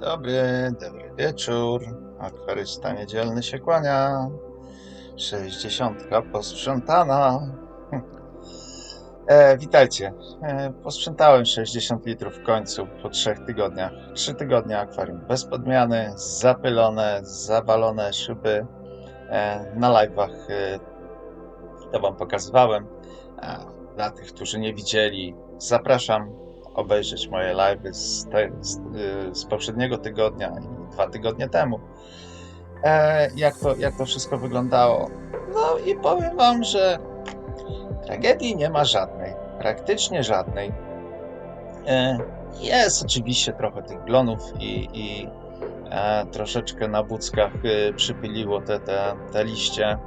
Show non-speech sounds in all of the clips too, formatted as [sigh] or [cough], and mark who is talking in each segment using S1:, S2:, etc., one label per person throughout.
S1: Dobry, dobry wieczór. Akwarysta niedzielny się kłania. 60 posprzątana. E, witajcie. E, posprzątałem 60 litrów w końcu po trzech tygodniach. Trzy tygodnie akwarium bez podmiany, zapylone, zawalone szyby. E, na live'ach e, to wam pokazywałem. E, dla tych, którzy nie widzieli, zapraszam obejrzeć moje live'y z, te, z, y, z poprzedniego tygodnia i dwa tygodnie temu. E, jak, to, jak to wszystko wyglądało? No i powiem wam, że tragedii nie ma żadnej, praktycznie żadnej. E, jest oczywiście trochę tych glonów i, i e, troszeczkę na buckach y, przypyliło te, te, te liście.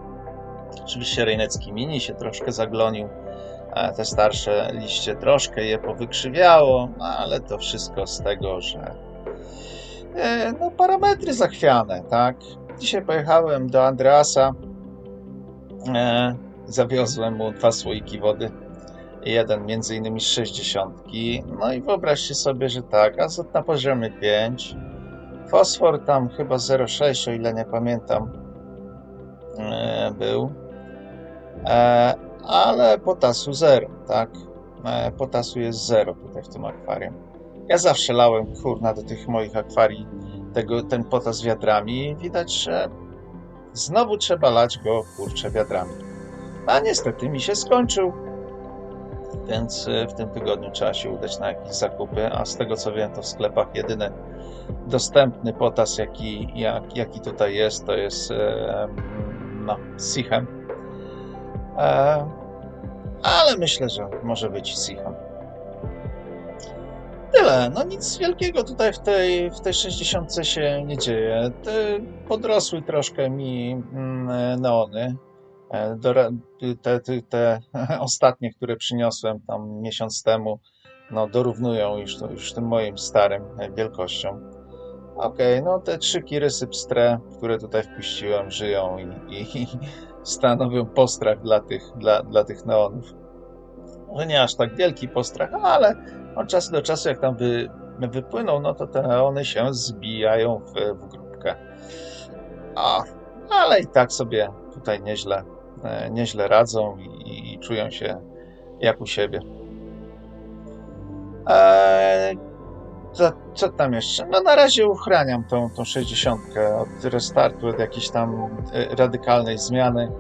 S1: Oczywiście Rejnecki Mini się troszkę zaglonił te starsze liście troszkę je powykrzywiało, no ale to wszystko z tego, że e, no parametry zachwiane, tak? Dzisiaj pojechałem do Andreasa, e, zawiozłem mu dwa słoiki wody, jeden między innymi z 60, no i wyobraźcie sobie, że tak, azot na poziomie 5, fosfor tam chyba 0,6, o ile nie pamiętam, e, był. E, ale potasu zero, tak? E, Potasu jest zero tutaj w tym akwarium. Ja zawsze lałem kurna do tych moich akwarii tego, ten potas wiadrami i widać, że znowu trzeba lać go kurczę wiadrami. A niestety mi się skończył, więc e, w tym tygodniu trzeba się udać na jakieś zakupy, a z tego co wiem to w sklepach jedyny dostępny potas jaki, jak, jaki tutaj jest to jest e, no, Sichem. E, ale myślę, że może być Sichem. Tyle. No nic wielkiego tutaj w tej, w tej 60 się nie dzieje. Te podrosły troszkę mi mm, neony. E, Te, te, te [laughs] ostatnie, które przyniosłem tam miesiąc temu, no dorównują już, już tym moim starym wielkością. Okej, no te trzy kirysy pstre, które tutaj wpuściłem, żyją i, i, i stanowią postrach dla tych, dla, dla tych neonów. Może nie aż tak wielki postrach, ale od czasu do czasu, jak tam wy, wypłyną, no to te neony się zbijają w, w grupkę. A, ale i tak sobie tutaj nieźle, e, nieźle radzą i, i czują się jak u siebie. Eee, co, co tam jeszcze? No na razie uchraniam tą, tą 60 od restartu, od jakiejś tam e, radykalnej zmiany.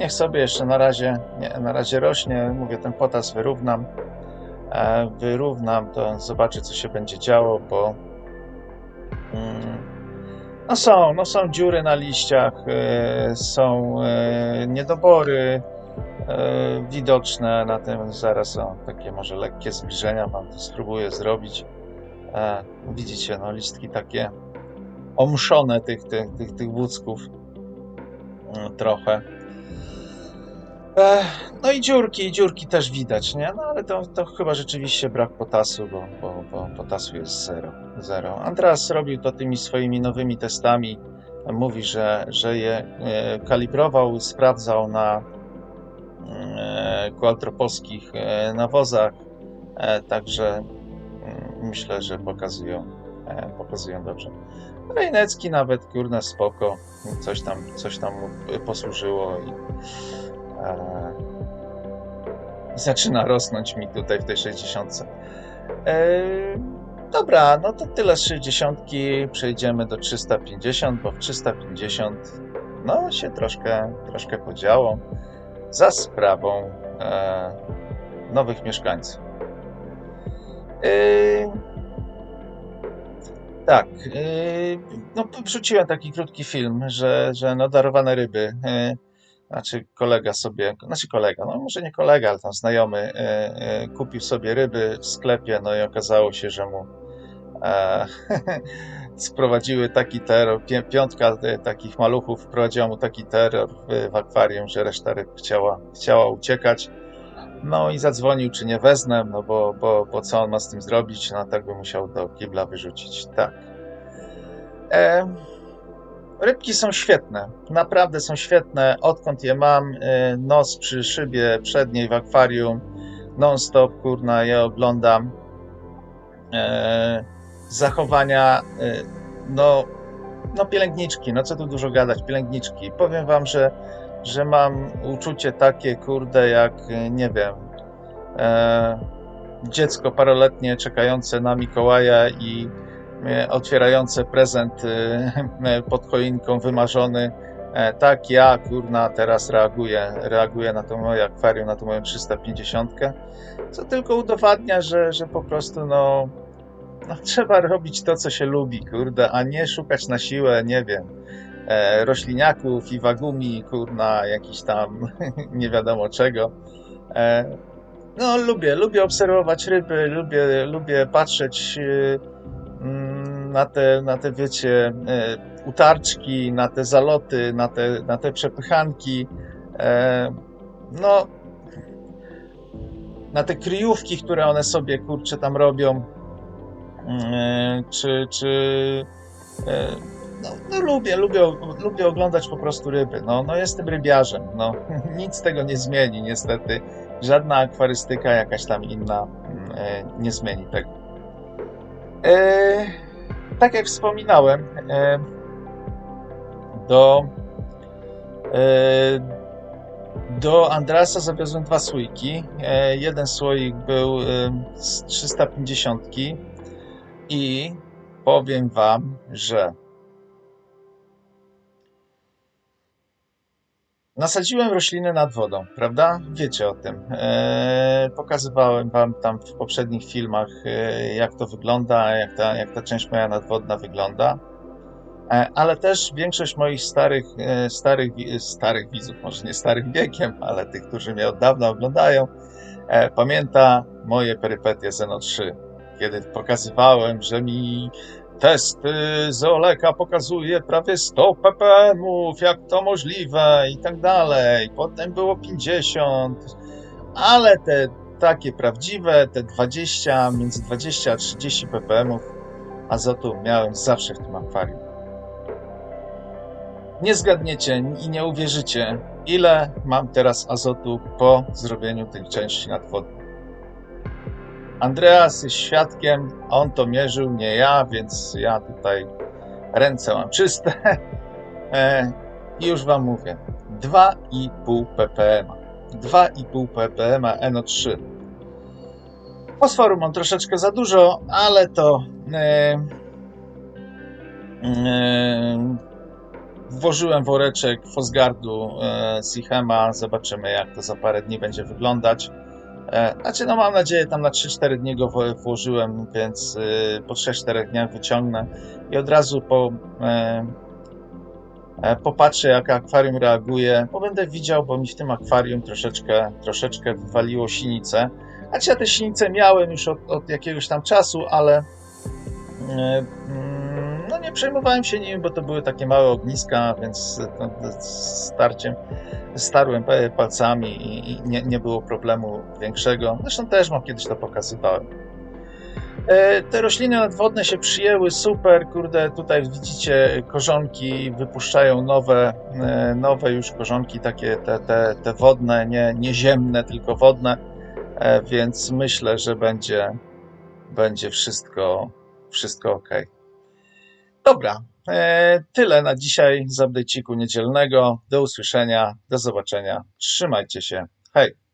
S1: Niech sobie jeszcze na razie, nie, na razie rośnie. Mówię, ten potas wyrównam. E, wyrównam, to zobaczę, co się będzie działo, bo mm, no są, no są dziury na liściach, e, są e, niedobory e, widoczne na tym. Zaraz o, takie może lekkie zbliżenia mam, to spróbuję zrobić. E, widzicie, no listki takie omszone tych, tych, tych, tych wódzków mm, trochę. E, no i dziurki, dziurki też widać, nie? No ale to, to chyba rzeczywiście brak potasu, bo, bo, bo potasu jest zero, zero. Andreas robił to tymi swoimi nowymi testami. Mówi, że, że je e, kalibrował, sprawdzał na e, kualtropolskich e, nawozach, e, także mm, myślę, że pokazują, e, pokazują dobrze. Rejnecki nawet, kurna, spoko, coś tam, coś tam mu posłużyło i e, zaczyna rosnąć mi tutaj w tej 60. E, dobra, no to tyle z 60. Przejdziemy do 350, bo w 350 no się troszkę, troszkę podziało za sprawą e, nowych mieszkańców. E, tak, no wrzuciłem taki krótki film, że, że no darowane ryby, znaczy kolega sobie, znaczy kolega, no może nie kolega, ale tam znajomy, yy, yy, kupił sobie ryby w sklepie, no i okazało się, że mu e, [laughs] sprowadziły taki terror, piątka e, takich maluchów wprowadziła mu taki terror w, w akwarium, że reszta ryb chciała, chciała uciekać. No i zadzwonił, czy nie wezmę, no bo, bo, bo co on ma z tym zrobić? No tak by musiał do kibla wyrzucić. Tak. E, rybki są świetne, naprawdę są świetne. Odkąd je mam, e, nos przy szybie przedniej w akwarium, non-stop, kurna, je oglądam. E, zachowania, y, no, no pielęgniczki, no co tu dużo gadać, pielęgniczki. Powiem wam, że, że mam uczucie takie, kurde, jak, y, nie wiem, e, dziecko paroletnie czekające na Mikołaja i otwierające prezent e, pod choinką wymarzony. E, Tak, ja kurna teraz reaguję, reaguję na to moje akwarium, na tą moją 350, co tylko udowadnia, że, że po prostu no, no trzeba robić to, co się lubi, kurde, a nie szukać na siłę, nie wiem, e, rośliniaków i wagumi, kurna, jakiś tam [laughs] nie wiadomo czego. E, no, lubię, lubię obserwować ryby, lubię, lubię patrzeć y, na te, na te, wiecie, y, utarczki, na te zaloty, na te, na te przepychanki. E, no, na te kryjówki, które one sobie, kurczę, tam robią. E, czy, czy e, no, no lubię, lubię, lubię oglądać po prostu ryby. No, no jestem rybiarzem. No, [laughs] nic tego nie zmieni, niestety żadna akwarystyka jakaś tam inna mm, e, nie zmieni tego. E, tak jak wspominałem, do, do Andrasa zawiozłem dwa słoiki. E, jeden słoik był z 350 i powiem wam, że Nasadziłem rośliny nad wodą, prawda? Wiecie o tym. Eee, pokazywałem Wam tam w poprzednich filmach, e, jak to wygląda, jak ta, jak ta część moja nadwodna wygląda. E, ale też większość moich starych, e, starych, starych widzów, może nie starych wiekiem, ale tych, którzy mnie od dawna oglądają, e, pamięta moje perypetie Zeno 3, kiedy pokazywałem, że mi test y, Zeoleka pokazuje prawie 100 ppm-ów, jak to możliwe i tak dalej. Potem było 50, ale te takie prawdziwe, te 20, między 20 a 30 ppm azotu miałem zawsze w tym akwarium. Nie zgadniecie i nie uwierzycie, ile mam teraz azotu po zrobieniu tej części nadwodnej. Andreas jest świadkiem, on to mierzył, nie ja, więc ja tutaj ręce mam czyste. [laughs] E, I już Wam mówię, 2,5 ppm. 2,5 ppm NO3. Fosforu mam troszeczkę za dużo, ale to e, e, włożyłem woreczek Fosgardu e, Sichema. Zobaczymy, jak to za parę dni będzie wyglądać. E, Znaczy, no mam nadzieję, tam na 3-4 dni go włożyłem, więc y, po 3-4 dniach wyciągnę i od razu po, e, e, popatrzę, jak akwarium reaguje, bo będę widział, bo mi w tym akwarium troszeczkę, troszeczkę wywaliło sinicę. Znaczy, ja te sinice miałem już od, od jakiegoś tam czasu, ale mm, nie przejmowałem się nimi, bo to były takie małe ogniska, więc starciem starłem pa- palcami i, i nie, nie było problemu większego. Zresztą też mam kiedyś to pokazywałem. E, Te rośliny nadwodne się przyjęły super, kurde, tutaj widzicie korzonki, wypuszczają nowe, e, nowe już korzonki, takie te, te, te wodne, nie, nie ziemne, tylko wodne, E, więc myślę, że będzie, będzie wszystko, wszystko ok. Dobra, e, tyle na dzisiaj z updateiku niedzielnego. Do usłyszenia, do zobaczenia. Trzymajcie się. Hej!